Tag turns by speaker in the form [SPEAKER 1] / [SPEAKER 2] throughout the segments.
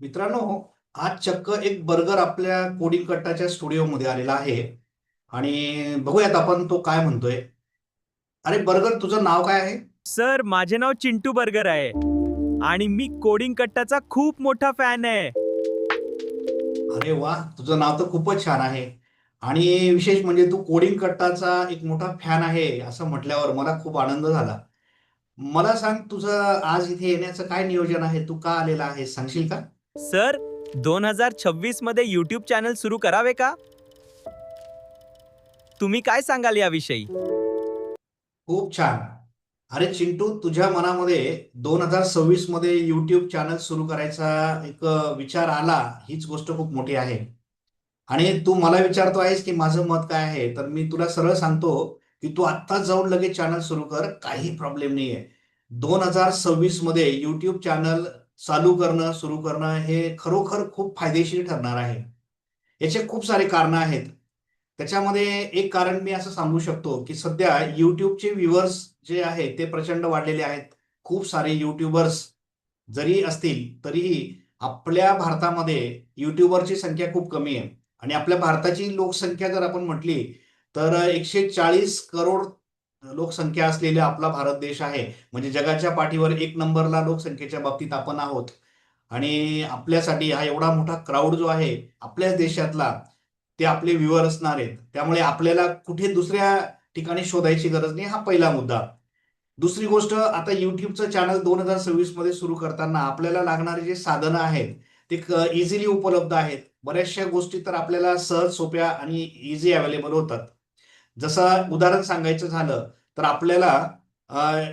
[SPEAKER 1] मित्रांनो आज चक्क एक बर्गर आपल्या कोडिंग कट्टाच्या स्टुडिओमध्ये आलेला आहे. आणि बघूयात आपण तो काय म्हणतोय. अरे बर्गर तुझं नाव काय आहे?
[SPEAKER 2] सर माझे नाव चिंटू बर्गर आहे. आणि मी कोडिंग कट्टाचा खूप मोठा फॅन आहे.
[SPEAKER 1] अरे वा तुझं नाव तर खूपच छान आहे. आणि विशेष म्हणजे तू कोडिंग कट्टाचा एक मोठा फॅन आहे असं म्हटल्यावर मला खूप आनंद झाला. मला सांग तुझं आज इथे येण्याचं काय नियोजन आहे? तू का आलेला आहे? सांगशील का?
[SPEAKER 2] सर दोन हजार छव्वीसमध्ये युट्यूब चॅनल सुरू करावे का? तुम्ही काय सांगाल याविषयी?
[SPEAKER 1] खूप छान. अरे चिंटू तुझ्या मनामध्ये दोन हजार सव्वीसमध्ये युट्यूब चॅनल सुरू करायचा एक विचार आला हीच गोष्ट खूप मोठी आहे. आणि तू मला विचारतो आहेस की माझं मत काय आहे? तर मी तुला सरळ सांगतो की तू आत्ताच जाऊन लगेच चॅनल सुरू कर काही प्रॉब्लेम नाहीये. दोन हजार सव्वीसमध्ये युट्यूब चॅनल चालू करणं सुरू करणं हे खरोखर खूप फायदेशीर ठरणार आहे. याचे खूप सारे कारणं आहेत. त्याच्यामध्ये एक कारण मी असं सांगू शकतो की सध्या युट्यूबचे व्ह्युअर्स जे आहेत ते प्रचंड वाढलेले आहेत. खूप सारे युट्यूबर्स जरी असतील तरीही आपल्या भारतामध्ये युट्यूबरची संख्या खूप कमी आहे. आणि आपल्या भारताची लोकसंख्या जर आपण म्हटली तर एकशे चाळीस करोड लोकसंख्या असलेला आपला भारत देश आहे म्हणजे जगाच्या पाठीवर एक नंबरला लोकसंख्येच्या बाबतीत आपण आहोत. आणि आपल्यासाठी हा एवढा मोठा क्राऊड जो आहे आपल्याच देशातला ते आपले व्ह्युअर असणार आहेत. त्यामुळे आपल्याला कुठे दुसऱ्या ठिकाणी शोधायची गरज नाही हा पहिला मुद्दा. दुसरी गोष्ट आता युट्यूबचं चॅनल दोन हजार सव्वीसमध्ये सुरू करताना आपल्याला लागणारे जे साधनं आहेत ते इझिली उपलब्ध आहेत. बऱ्याचशा गोष्टी तर आपल्याला सहज सोप्या आणि इझी अवेलेबल होतात. जसं उदाहरण सांगायचं झालं तर आपल्याला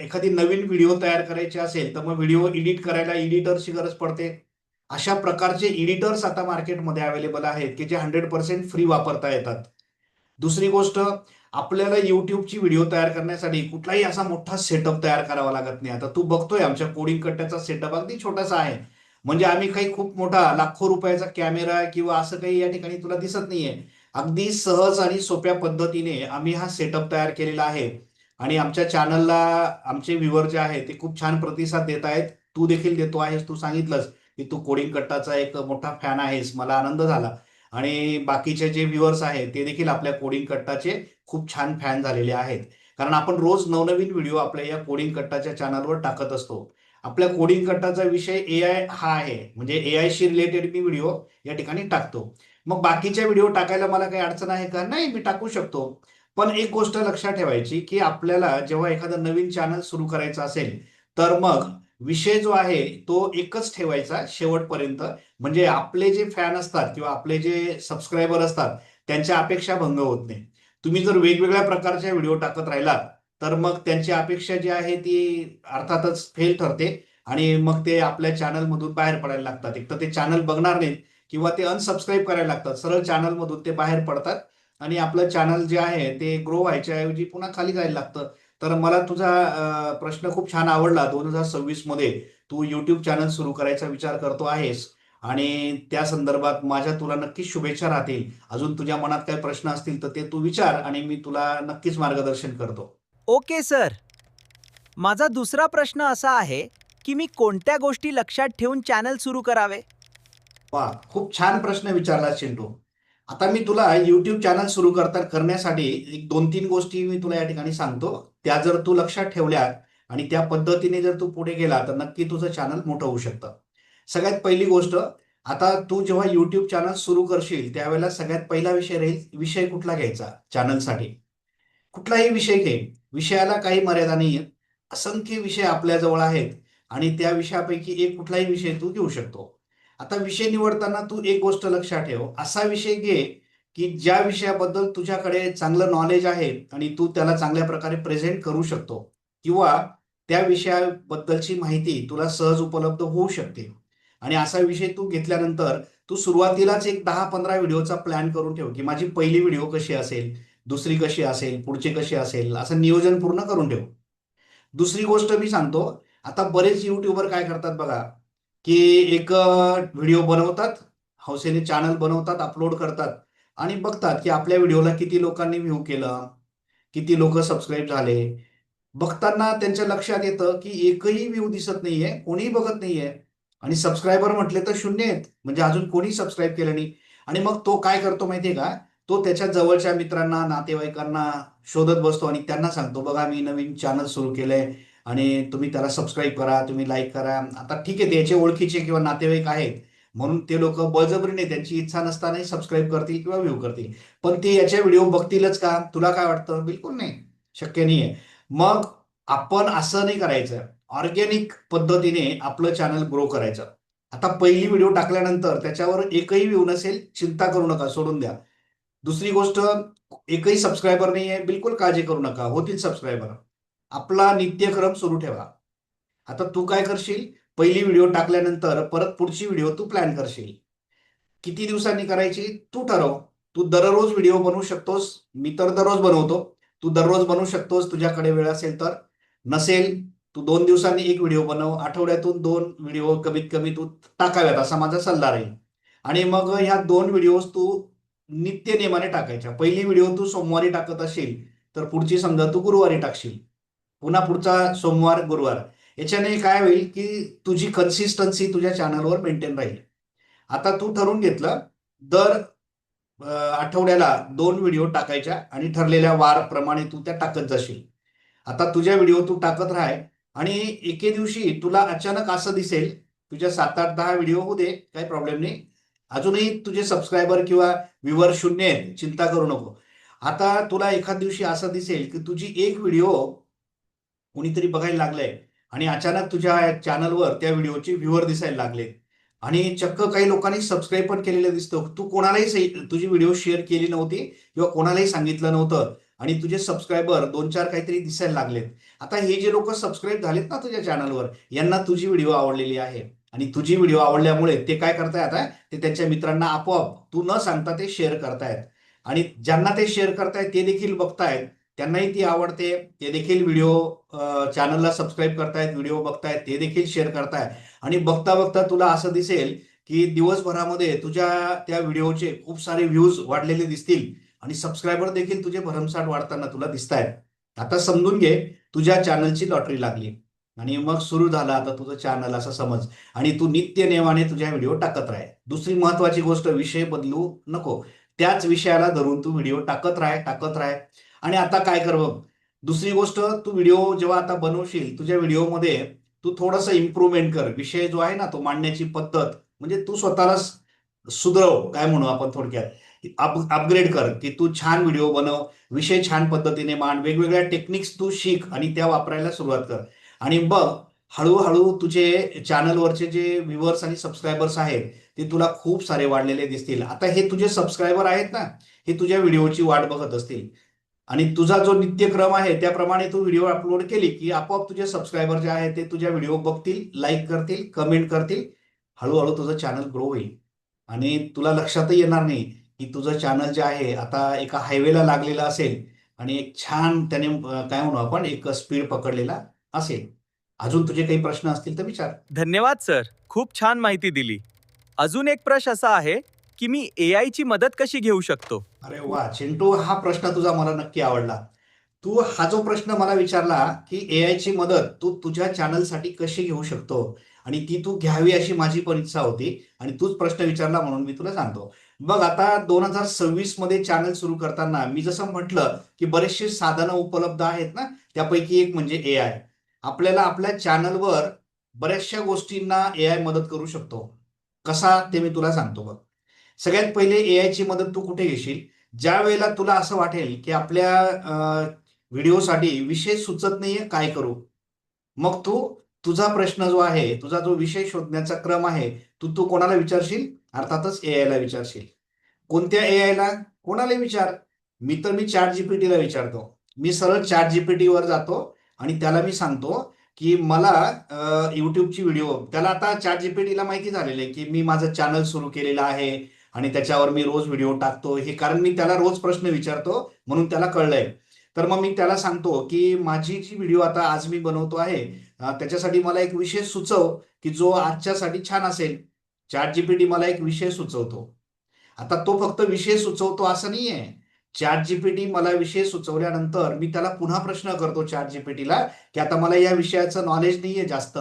[SPEAKER 1] एखादी नवीन व्हिडिओ तयार करायची असेल तर मग व्हिडिओ एडिट करायला एडिटरची गरज पडते. अशा प्रकारचे एडिटर्स आता मार्केटमध्ये अवेलेबल आहेत की जे हंड्रेड पर्सेंट फ्री वापरता येतात. दुसरी गोष्ट आपल्याला युट्यूबची व्हिडिओ तयार करण्यासाठी कुठलाही असा मोठा सेटअप तयार करावा लागत नाही. आता तू बघतोय आमच्या कोडिंग कट्ट्याचा सेटअप अगदी छोटासा आहे. म्हणजे आम्ही काही खूप मोठा लाखो रुपयाचा कॅमेरा किंवा असं काही या ठिकाणी तुला दिसत नाहीये. अगदी सहज आणि सोप्या पद्धतीने आम्ही हा सेटअप तयार केलेला आहे. आणि आमच्या चॅनलला आमचे व्ह्युअर जे आहे ते खूप छान प्रतिसाद देत आहेत. तू देखील देतो आहेस तू सांगितलंस की तू कोडिंग कट्टाचा एक मोठा फॅन आहेस. मला आनंद झाला. आणि बाकीचे जे व्ह्युअर्स आहेत ते देखील आपल्या कोडिंग कट्टाचे खूप छान फॅन झालेले आहेत. कारण आपण रोज नवनवीन व्हिडिओ आपल्या या कोडिंग कट्टाच्या चॅनलवर टाकत असतो. आपल्या कोडिंग कट्टाचा विषय ए आय हा आहे. म्हणजे ए आयशी रिलेटेड मी व्हिडिओ या ठिकाणी टाकतो. मग बाकीच्या व्हिडिओ टाकायला मला काही अडचण आहे का? नाही मी टाकू शकतो. पण एक गोष्ट लक्षात ठेवायची की आपल्याला जेव्हा एखादं नवीन चॅनल सुरू करायचं असेल तर मग विषय जो आहे तो एकच ठेवायचा शेवटपर्यंत. म्हणजे आपले जे फॅन असतात किंवा आपले जे सबस्क्रायबर असतात त्यांच्या अपेक्षा भंग होत नाही. तुम्ही जर वेगवेगळ्या प्रकारच्या व्हिडिओ टाकत राहिलात तर मग त्यांची अपेक्षा जी आहे ती अर्थातच फेल ठरते आणि मग ते आपल्या चॅनलमधून बाहेर पडायला लागतात. एक तर ते चॅनल बघणार नाहीत किंवा ते अनसबस्क्राईब करायला लागतात. सरळ चॅनलमधून ते बाहेर पडतात. आणि आपलं चॅनल जे आहे ते ग्रो व्हायच्या ऐवजी पुन्हा खाली जायला लागतं. तर मला तुझा प्रश्न खूप छान आवडला. दोन हजार सव्वीसमध्ये तू युट्यूब चॅनल सुरू करायचा विचार करतो आहेस. आणि त्या संदर्भात माझ्या तुला नक्कीच शुभेच्छा राहतील. अजून तुझ्या मनात काही प्रश्न असतील तर ते तू विचार आणि मी तुला नक्कीच मार्गदर्शन करतो.
[SPEAKER 2] Okay sir. माझा दुसरा प्रश्न असा आहे की मी कोणत्या गोष्टी लक्षात ठेवून चॅनल सुरू करावे?
[SPEAKER 1] वा खूप छान प्रश्न विचारला चिंटू आता मी तुला युट्यूब चॅनल सुरू करता करण्यासाठी एक दोन तीन गोष्टी मी तुला या ठिकाणी सांगतो. त्या जर तू लक्षात ठेवल्या आणि त्या पद्धतीने जर तू पुढे गेला तर नक्की तुझं चॅनल मोठं होऊ शकतं. सगळ्यात पहिली गोष्ट आता तू जेव्हा युट्यूब चॅनल सुरू करशील त्यावेळेला सगळ्यात पहिला विषय राहील विषय कुठला घ्यायचा चॅनलसाठी कुठलाही विषय घे. विषयाला काही मर्यादा नाही असंख्य विषय आपल्याजवळ आहेत आणि त्या विषयापैकी एक कुठलाही विषय तू घेऊ शकतो. आता विषय निवडताना तू एक गोष्ट लक्षात ठेव. असा विषय घे की ज्या विषयाबद्दल तुझ्याकडे चांगलं नॉलेज आहे आणि तू त्याला चांगल्या प्रकारे प्रेझेंट करू शकतो किंवा त्या विषयाबद्दलची माहिती तुला सहज उपलब्ध होऊ शकते. आणि असा विषय तू घेतल्यानंतर तू सुरुवातीलाच एक दहा पंधरा व्हिडिओचा प्लॅन करून ठेव की माझी पहिली व्हिडिओ कशी असेल दुसरी कशी असेल पुढची कशी असेल असं नियोजन पूर्ण करून ठेव. दुसरी गोष्ट मी सांगतो आता बरेच युट्यूबर काय करतात बघा की एक व्हिडिओ बनवतात हौसेने चॅनल बनवतात अपलोड करतात आणि बघतात की आपल्या व्हिडिओला किती लोकांनी व्ह्यू केलं किती लोक सबस्क्राईब झाले. बघताना त्यांच्या लक्षात येतं की एकही व्ह्यू दिसत नाहीये कोणीही बघत नाहीये आणि सबस्क्रायबर म्हटले तर शून्य आहेत. म्हणजे अजून कोणी सबस्क्राईब केलं नाही. आणि मग तो काय करतो माहितीये का? तो त्याच्या जवळच्या मित्रांना नातेवाईकांना शोधत बसतो आणि त्यांना सांगतो बघा मी नवीन चॅनल सुरू केलंय. आणि तुम्ही त्याला सबस्क्राईब करा तुम्ही लाईक करा. आता ठीक आहे त्याचे ओळखीचे किंवा नातेवाईक आहेत म्हणून ते लोक बळजबरीने त्यांची इच्छा नसतानाही सबस्क्राईब करतील किंवा व्ह्यू करतील. पण ते याचे व्हिडिओ बघतीलच का? तुला काय वाटतं? बिलकुल नाही. शक्य नाही आहे मग आपण असं नाही करायचं. ऑर्गॅनिक पद्धतीने आपलं चॅनल ग्रो करायचं. आता पहिली व्हिडिओ टाकल्यानंतर त्याच्यावर एकही व्ह्यू नसेल चिंता करू नका सोडून द्या. दुसरी गोष्ट एकही सबस्क्रायबर नाही आहे बिलकुल काळजी करू नका. होतील सबस्क्रायबर आपला नित्यक्रम सुरू ठेवा. आता तू काय करशील? पहिली व्हिडिओ टाकल्यानंतर परत पुढची व्हिडिओ तू प्लॅन करशील. किती दिवसांनी करायची? तू ठरव. तू दररोज व्हिडिओ बनवू शकतोस. मी तर दररोज बनवतो. तू दररोज बनवू शकतोस. तुझ्याकडे वेळ असेल तर. नसेल तू दोन दिवसांनी एक व्हिडिओ बनव. आठवड्यातून दोन व्हिडिओ कमीत कमी तू टाकाव्यात असा माझा सल्ला राहील. आणि मग ह्या दोन व्हिडिओज तू नित्य नेमाने टाकायच्या. पहिली व्हिडिओ तू सोमवारी टाकत असेल तर पुढची समजा तू गुरुवारी टाकशील. पुन्हा पुढचा सोमवार गुरुवार. याच्याने काय होईल की तुझी कन्सिस्टन्सी तुझ्या चॅनलवर मेंटेन राहील. आता तू ठरवून घेतलं दर आठवड्याला दोन व्हिडिओ टाकायच्या आणि ठरलेल्या वार प्रमाणे तू त्या टाकत जाशील. आता तुझ्या व्हिडिओ तू टाकत राहाय आणि एके दिवशी तुला अचानक असं दिसेल तुझ्या सात आठ दहा व्हिडिओ होऊ दे काही प्रॉब्लेम नाही. अजूनही तुझे सबस्क्रायबर किंवा व्ह्युअर शून्य आहेत चिंता करू नको. आता तुला एखाद दिवशी असं दिसेल की तुझी एक व्हिडिओ कोणीतरी बघायला लागलंय. आणि अचानक तुझ्या चॅनलवर त्या व्हिडिओचे व्ह्युअर दिसायला लागले. आणि चक्क काही लोकांनी सबस्क्राईब पण केलेलं दिसतं. तू कोणालाही तुझी व्हिडिओ शेअर केली नव्हती किंवा कोणालाही सांगितलं नव्हतं. आणि तुझे सबस्क्रायबर दोन चार काहीतरी दिसायला लागलेत. आता हे जे लोक सबस्क्राईब झालेत ना तुझ्या चॅनलवर यांना तुझी व्हिडिओ आवडलेली आहे. आणि तुझी व्हिडिओ आवडल्यामुळे ते काय करतायत आता ते त्यांच्या मित्रांना आपोआप तू न सांगता ते शेअर करतायत. आणि ज्यांना ते शेअर करतायत ते देखील बघतायत. त्यांनाही ती आवडते. ते देखील व्हिडिओ चॅनलला सबस्क्राईब करतायत व्हिडिओ बघतायत ते देखील शेअर करतायत. आणि बघता बघता तुला असं दिसेल की दिवसभरामध्ये तुझ्या त्या व्हिडिओचे खूप सारे व्ह्यूज वाढलेले दिसतील आणि सबस्क्रायबर देखील तुझे भरमसाठ वाढताना तुला दिसत आहेत आता समजून घे तुझ्या चॅनलची लॉटरी लागली. आणि मग सुरू झालं आता तुझं चॅनल असं समज. आणि तू नित्य नेमाने तुझ्या व्हिडिओ टाकत राह. दुसरी महत्वाची गोष्ट विषय बदलू नको. त्याच विषयाला धरून तू व्हिडिओ टाकत राह टाकत राह. आणि आता काय कर बघ. दुसरी गोष्ट तू व्हिडिओ जेव्हा आता बनवशील तुझ्या व्हिडिओमध्ये तू थोडंसं इम्प्रूव्हमेंट कर. विषय जो आहे ना तो मांडण्याची पद्धत म्हणजे तू स्वतःला सुधरव काय म्हणू आपण थोडक्यात. अपग्रेड कर की तू छान व्हिडिओ बनव विषय छान पद्धतीने मांड वेगवेगळ्या टेक्निक्स तू शिक आणि त्या वापरायला सुरुवात कर. आणि बघ हळूहळू तुझे चॅनलवरचे जे व्ह्युअर्स आणि सबस्क्रायबर्स आहेत ते तुला खूप सारे वाढलेले दिसतील. आता हे तुझे सबस्क्रायबर आहेत ना हे तुझ्या व्हिडिओची वाट बघत असतील. आणि तुझा जो नित्यक्रम आहे त्याप्रमाणे तू व्हिडिओ अपलोड केली की आपोआप तुझे सबस्क्रायबर जे आहेत ते तुझ्या व्हिडिओ बघतील लाईक करतील कमेंट करतील. हळूहळू तुझं चॅनल ग्रो होईल. आणि तुला लक्षातही येणार नाही की तुझं चॅनल जे आहे आता एका हायवेला लागलेलं असेल आणि एक छान त्याने काय म्हणू आपण एक स्पीड पकडलेला असेल. अजून तुझे काही प्रश्न असतील तर विचार.
[SPEAKER 2] धन्यवाद सर खूप छान माहिती दिली. अजून एक प्रश्न असा आहे की मी ए ची मदत कशी घेऊ शकतो?
[SPEAKER 1] अरे वा चिंटू हा प्रश्न तुझा मला नक्की आवडला. तू हा जो प्रश्न मला विचारला की ए ची मदत तू तुझ्या चॅनलसाठी कशी घेऊ शकतो? आणि ती तू घ्यावी अशी माझी पण इच्छा होती आणि तूच प्रश्न विचारला म्हणून मी तुला सांगतो. बघ आता दोन हजार सव्वीसमध्ये चॅनल सुरू करताना मी जसं म्हटलं की बरेचसे साधनं उपलब्ध आहेत ना त्यापैकी एक म्हणजे ए आय आपल्याला आपल्या चॅनलवर बऱ्याचशा गोष्टींना ए आय मदत करू शकतो. कसा ते मी तुला सांगतो बघ. सगळ्यात पहिले ए आय ची मदत तू कुठे घेशील? ज्या वेळेला तुला असं वाटेल की आपल्या व्हिडिओसाठी विषय सुचत नाहीये काय करू? मग तू तुझा प्रश्न जो आहे तुझा जो विषय शोधण्याचा क्रम आहे तू तू कोणाला विचारशील? अर्थातच ए ला विचारशील. कोणत्या ए ला? कोणाला विचार? मी तर मी चॅट जीपीटीला विचारतो. मी सरळ चॅट जीपीटी वर जातो आणि त्याला मी सांगतो की मला युट्यूबची व्हिडिओ त्याला आता चॅट जीपीटीला माहिती झालेलं आहे की मी माझं चॅनल सुरू केलेलं आहे. आणि त्याच्यावर मी रोज व्हिडिओ टाकतो. हे कारण मी त्याला रोज प्रश्न विचारतो म्हणून त्याला कळलंय. तर मग मी त्याला सांगतो की माझी जी व्हिडिओ आता आज मी बनवतो आहे त्याच्यासाठी मला एक विषय सुचव की जो आजच्यासाठी छान असेल. चॅट जीपीटी मला एक विषय सुचवतो. आता तो फक्त विषय सुचवतो असं नाहीये. चॅट जीपीटी मला विषय सुचवल्यानंतर मी त्याला पुन्हा प्रश्न करतो चॅट जीपीटीला की आता मला या विषयाचं नॉलेज नाहीये जास्त.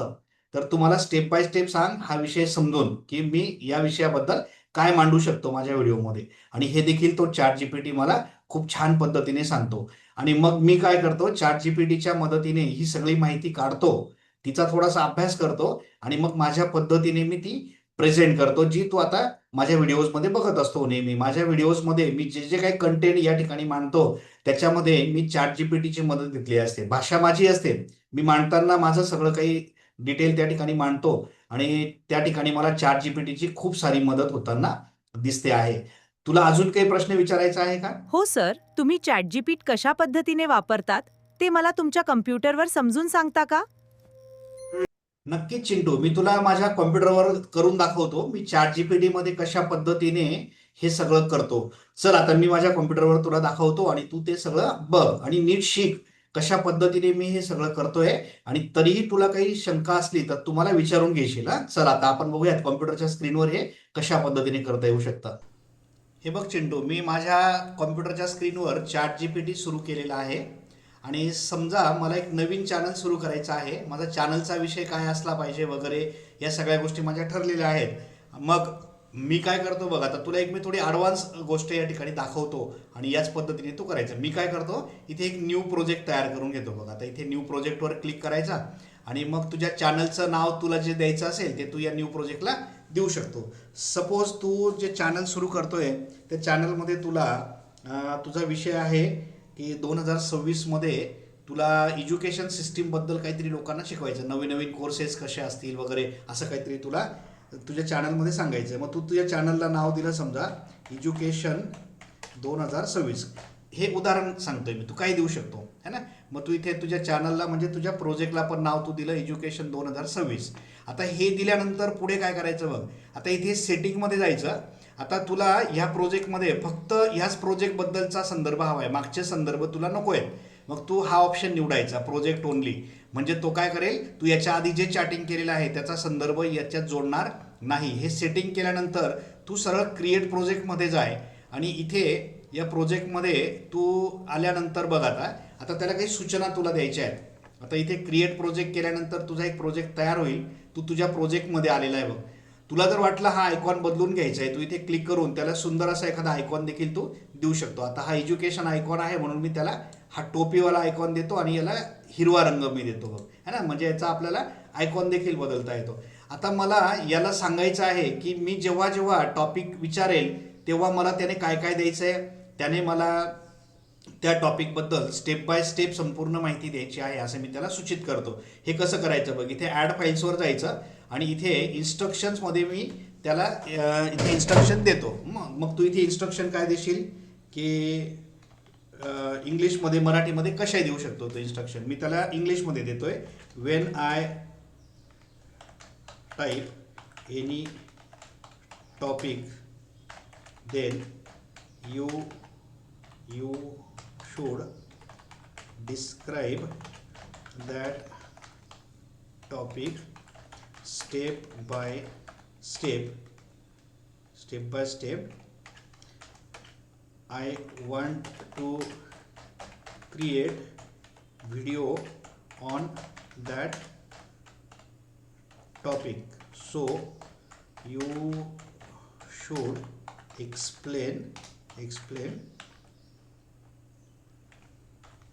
[SPEAKER 1] तर तुम्हाला स्टेप बाय स्टेप सांग हा विषय समजून की मी या विषयाबद्दल काय मांडू शकतो माझ्या व्हिडिओमध्ये? आणि हे देखील तो चॅट जीपीटी मला खूप छान पद्धतीने सांगतो. आणि मग मी काय करतो? चॅट जीपीटीच्या मदतीने ही सगळी माहिती काढतो. तिचा थोडासा अभ्यास करतो. आणि मग माझ्या पद्धतीने मी ती प्रेझेंट करतो जी तू आता माझ्या व्हिडिओजमध्ये बघत असतो नेहमी. माझ्या व्हिडिओजमध्ये मी जे जे काही कंटेंट या ठिकाणी मांडतो त्याच्यामध्ये मी चॅट जीपीटीची मदत घेतली असते. भाषा माझी असते. मी मांडताना माझं सगळं काही डिटेल त्या ठिकाणी मांडतो. आणि त्या ठिकाणी मला चॅट जीपीटीची खूप सारी मदत होताना दिसते आहे. तुला अजून काही प्रश्न विचारायचा आहे का?
[SPEAKER 3] हो सर. तुम्ही चॅटजीपीट कशा पद्धतीने वापरतात ते मला तुमच्या कम्प्युटरवर समजून सांगता का?
[SPEAKER 1] नक्कीच चिंटू. मी तुला माझ्या कॉम्प्युटरवर करून दाखवतो. मी चॅट जीपीटी मध्ये कशा पद्धतीने हे सगळं करतो. चल आता मी माझ्या कॉम्प्युटरवर तुला दाखवतो आणि तू ते सगळं बघ आणि नीट शिक. कशा पद्धतीने मी हे सगळं करतोय आणि तरीही तुला काही शंका असली तर तुम्हाला विचारून घेशील हा. चल आता आपण बघूयात कॉम्प्युटरच्या स्क्रीनवर हे कशा पद्धतीने करता येऊ शकतं. हे बघ चिंटू मी माझ्या कॉम्प्युटरच्या स्क्रीनवर चॅट जी पी टी सुरू केलेला आहे. आणि समजा मला एक नवीन चॅनल सुरू करायचं आहे माझा चॅनलचा विषय काय असला पाहिजे वगैरे या सगळ्या गोष्टी माझ्या ठरलेल्या आहेत. मग मी काय करतो बघ आता तुला एक मी थोडी ॲडव्हान्स गोष्ट या ठिकाणी दाखवतो आणि याच पद्धतीने तू करायचं. मी काय करतो इथे एक न्यू प्रोजेक्ट तयार करून घेतो बघ. आता इथे न्यू प्रोजेक्टवर क्लिक करायचा आणि मग तुझ्या चॅनलचं नाव तुला जे द्यायचं असेल ते तू या न्यू प्रोजेक्टला देऊ शकतो. सपोज तू जे चॅनल सुरू करतोय त्या चॅनलमध्ये तुला तुझा विषय आहे की दोन हजार सव्वीसमध्ये तुला एज्युकेशन सिस्टीमबद्दल काहीतरी लोकांना शिकवायचं. नवीन नवीन कोर्सेस कसे असतील वगैरे असं काहीतरी तुला तुझ्या चॅनलमध्ये सांगायचं आहे मग तू तुझ्या चॅनलला नाव दिलं समजा एज्युकेशन दोन हजार सव्वीस. हे उदाहरण सांगतोय मी तू काय देऊ शकतो है ना? मग तू इथे तुझ्या चॅनलला म्हणजे तुझ्या प्रोजेक्टला पण नाव तू दिलं एज्युकेशन दोन हजार सव्वीस. आता हे दिल्यानंतर पुढे काय करायचं बघ? आता इथे सेटिंगमध्ये जायचं. आता तुला ह्या प्रोजेक्टमध्ये फक्त ह्याच प्रोजेक्टबद्दलचा संदर्भ हवा आहे मागचे संदर्भ तुला नको आहेत. मग तू हा ऑप्शन निवडायचा प्रोजेक्ट ओनली म्हणजे तो काय करेल? तू याच्या आधी जे चॅटिंग केलेलं आहे त्याचा संदर्भ याच्यात जोडणार नाही. हे सेटिंग केल्यानंतर तू सरळ क्रिएट प्रोजेक्टमध्ये जाय आणि इथे या प्रोजेक्टमध्ये तू आल्यानंतर बघ आता. आता त्याला काही सूचना तुला द्यायच्या आहेत. आता इथे क्रिएट प्रोजेक्ट केल्यानंतर तुझा एक प्रोजेक्ट तयार होईल. तू तुझ्या प्रोजेक्टमध्ये आलेला आहे बघ. तुला जर वाटलं हा आयकॉन बदलून घ्यायचा आहे तू इथे क्लिक करून त्याला सुंदर असा एखादा आयकॉन देखील तू देऊ शकतो. आता हा एज्युकेशन आयकॉन आहे म्हणून मी त्याला हा टोपीवाला आयकॉन देतो आणि याला हिरवा रंग मी देतो बघ. है ना? म्हणजे याचा आपल्याला आयकॉन देखील बदलता येतो. आता मला याला सांगायचं आहे की मी जेव्हा जेव्हा टॉपिक विचारेल तेव्हा मला त्याने काय काय द्यायचं आहे त्याने मला त्या टॉपिकबद्दल स्टेप बाय स्टेप संपूर्ण माहिती द्यायची आहे असं मी त्याला सूचित करतो. हे कसं करायचं? बघ इथे ॲड फाईल्सवर जायचं आणि इथे इन्स्ट्रक्शन्समध्ये मी त्याला इथे इन्स्ट्रक्शन देतो. मग मग तू इथे इन्स्ट्रक्शन काय देशील? की इंग्लिशमध्ये मराठीमध्ये कशा देऊ शकतो तो इन्स्ट्रक्शन मी त्याला इंग्लिशमध्ये देतोय. When I type any topic then you you should describe that topic step by step step by step i want to create video on that topic. So you should explain explain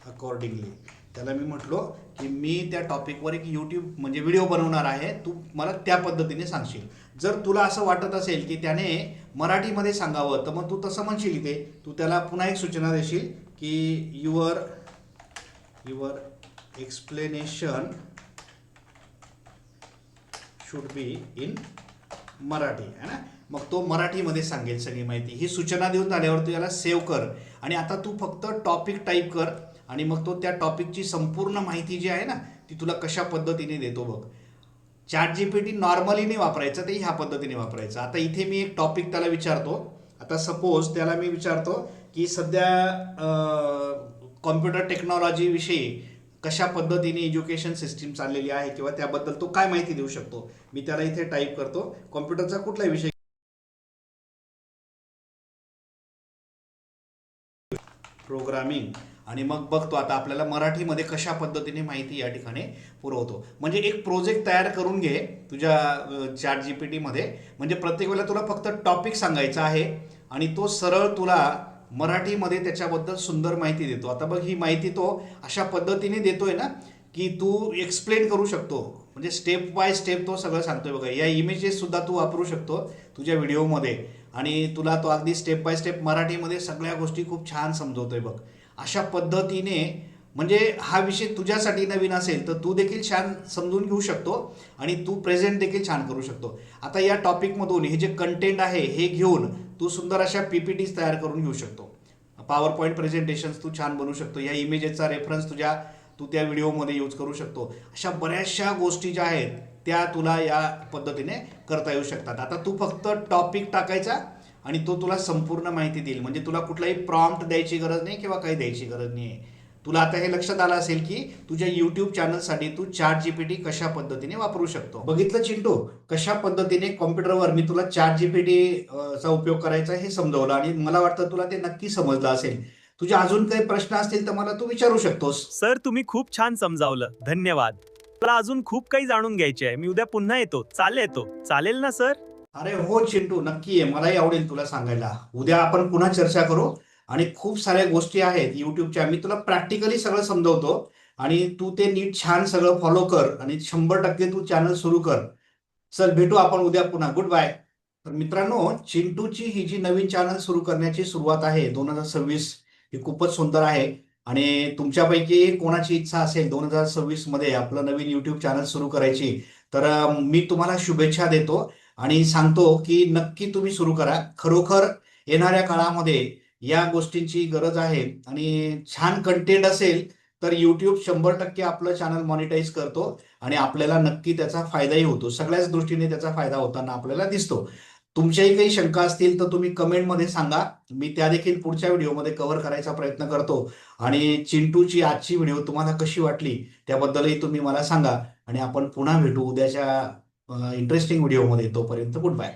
[SPEAKER 1] accordingly त्याला मी म्हटलो की मी त्या टॉपिकवर एक YouTube म्हणजे video बनवणार आहे. तू मला त्या पद्धतीने सांगशील. जर तुला असं वाटत असेल की त्याने मराठीमध्ये सांगावं तर मग तू तसं म्हणशील इथे. तू त्याला पुन्हा एक सूचना देशील की your your explanation should be in Marathi है ना? मग तो मराठीमध्ये सांगेल सगळी माहिती. ही सूचना देऊन झाल्यावर तू याला सेव्ह कर. आणि आता तू फक्त टॉपिक टाईप कर. आणि मग तो त्या टॉपिकची संपूर्ण माहिती जी आहे ना ती तुला कशा पद्धतीने देतो बघ. Chat G P T normally नाही वापरायचं ते ह्या पद्धतीने वापरायचं. आता इथे मी एक टॉपिक त्याला विचारतो. आता सपोज त्याला मी विचारतो की सध्या कॉम्प्युटर टेक्नॉलॉजी विषयी कशा पद्धतीने एज्युकेशन सिस्टीम चाललेली आहे किंवा त्याबद्दल तो काय माहिती देऊ शकतो? मी त्याला इथे टाईप करतो. कॉम्प्युटरचा कुठलाही विषय? प्रोग्रामिंग आणि मग बघतो आता आपल्याला मराठीमध्ये कशा पद्धतीने माहिती या ठिकाणी पुरवतो. म्हणजे एक प्रोजेक्ट तयार करून घे तुझ्या चॅट जी पी टीमध्ये म्हणजे प्रत्येक वेळेला तुला फक्त टॉपिक सांगायचा आहे आणि तो सरळ तुला मराठीमध्ये त्याच्याबद्दल सुंदर माहिती देतो. आता बघ ही माहिती तो अशा पद्धतीने देतोय ना की तू एक्सप्लेन करू शकतो. म्हणजे स्टेप बाय स्टेप तो सगळं सांगतोय बघा. या इमेजेस सुद्धा तू वापरू शकतो तुझ्या व्हिडिओमध्ये आणि तुला तो अगदी स्टेप बाय स्टेप मराठीमध्ये सगळ्या गोष्टी खूप छान समजवतोय बघ. अशा पद्धतीने म्हणजे हा विषय तुझ्यासाठी नवीन असेल तर तू देखील छान समजून घेऊ शकतो आणि तू प्रेझेंट देखील छान करू शकतो. आता या टॉपिकमधून हे जे कंटेंट आहे हे घेऊन तू सुंदर अशा पीपीटीज तयार करून घेऊ शकतो. पॉवर पॉईंट प्रेझेंटेशन्स तू छान बनवू शकतो. या इमेजेसचा रेफरन्स तुझ्या तू त्या व्हिडिओमध्ये यूज करू शकतो. अशा बऱ्याचशा गोष्टी ज्या आहेत त्या तुला या पद्धतीने करता येऊ शकतात. आता तू फक्त टॉपिक टाकायचा आणि तो तुला संपूर्ण माहिती देईल. म्हणजे तुला कुठलाही प्रॉम्प्ट द्यायची गरज नाही किंवा काही द्यायची गरज नाही आहे. तुला आता हे लक्षात आलं असेल की तुझ्या युट्यूब चॅनलसाठी तू चार जीपीटी कशा पद्धतीने वापरू शकतो? बघितलं चिंटू? कशा पद्धतीने कॉम्प्युटरवर मी तुला चार जीपीटी चा उपयोग करायचा हे समजवलं आणि मला वाटतं तुला ते नक्की समजलं असेल. तुझे अजून काही प्रश्न असतील तर मला तू विचारू शकतोस.
[SPEAKER 2] सर तुम्ही खूप छान समजावलं. धन्यवाद. मला अजून खूप काही जाणून घ्यायचे आहे. मी उद्या पुन्हा येतो. चालेल येतो चालेल ना सर?
[SPEAKER 1] अरे हो चिंटू नक्की आहे. मलाही आवडेल तुला सांगायला. उद्या आपण पुन्हा चर्चा करू. आणि खूप साऱ्या गोष्टी आहेत युट्यूबच्या मी तुला प्रॅक्टिकली सगळं समजवतो. आणि तू ते नीट छान सगळं फॉलो कर आणि शंभर टक्के तू चॅनल सुरू कर. चल भेटू आपण उद्या पुन्हा. गुड बाय तर मित्रांनो चिंटूची ही जी नवीन चॅनल सुरू करण्याची सुरुवात आहे दोन हजार सव्वीस ही खूपच सुंदर आहे. आणि तुमच्यापैकी कोणाची इच्छा असेल दोन हजार सव्वीसमध्ये आपलं नवीन युट्यूब चॅनल सुरू करायची तर मी तुम्हाला शुभेच्छा देतो. आणि सांगतो की नक्की तुम्ही सुरू करा. खरोखर येणाऱ्या काळामध्ये या गोष्टींची गरज आहे आणि छान कंटेंट असेल तर यूट्यूब शंभर टक्के आपलं चॅनल मॉनिटाईज करतो आणि आपल्याला नक्की त्याचा फायदाही होतो. सगळ्याच दृष्टीने त्याचा फायदा होताना आपल्याला दिसतो. तुमच्याही काही शंका असतील तर तुम्ही कमेंटमध्ये सांगा. मी त्या देखील पुढच्या व्हिडिओमध्ये कव्हर करायचा प्रयत्न करतो. आणि चिंटूची आजची व्हिडिओ तुम्हाला कशी वाटली त्याबद्दलही तुम्ही मला सांगा. आणि आपण पुन्हा भेटू उद्याच्या इंटरेस्टिंग व्हिडिओमध्ये तोपर्यंत गुड बाय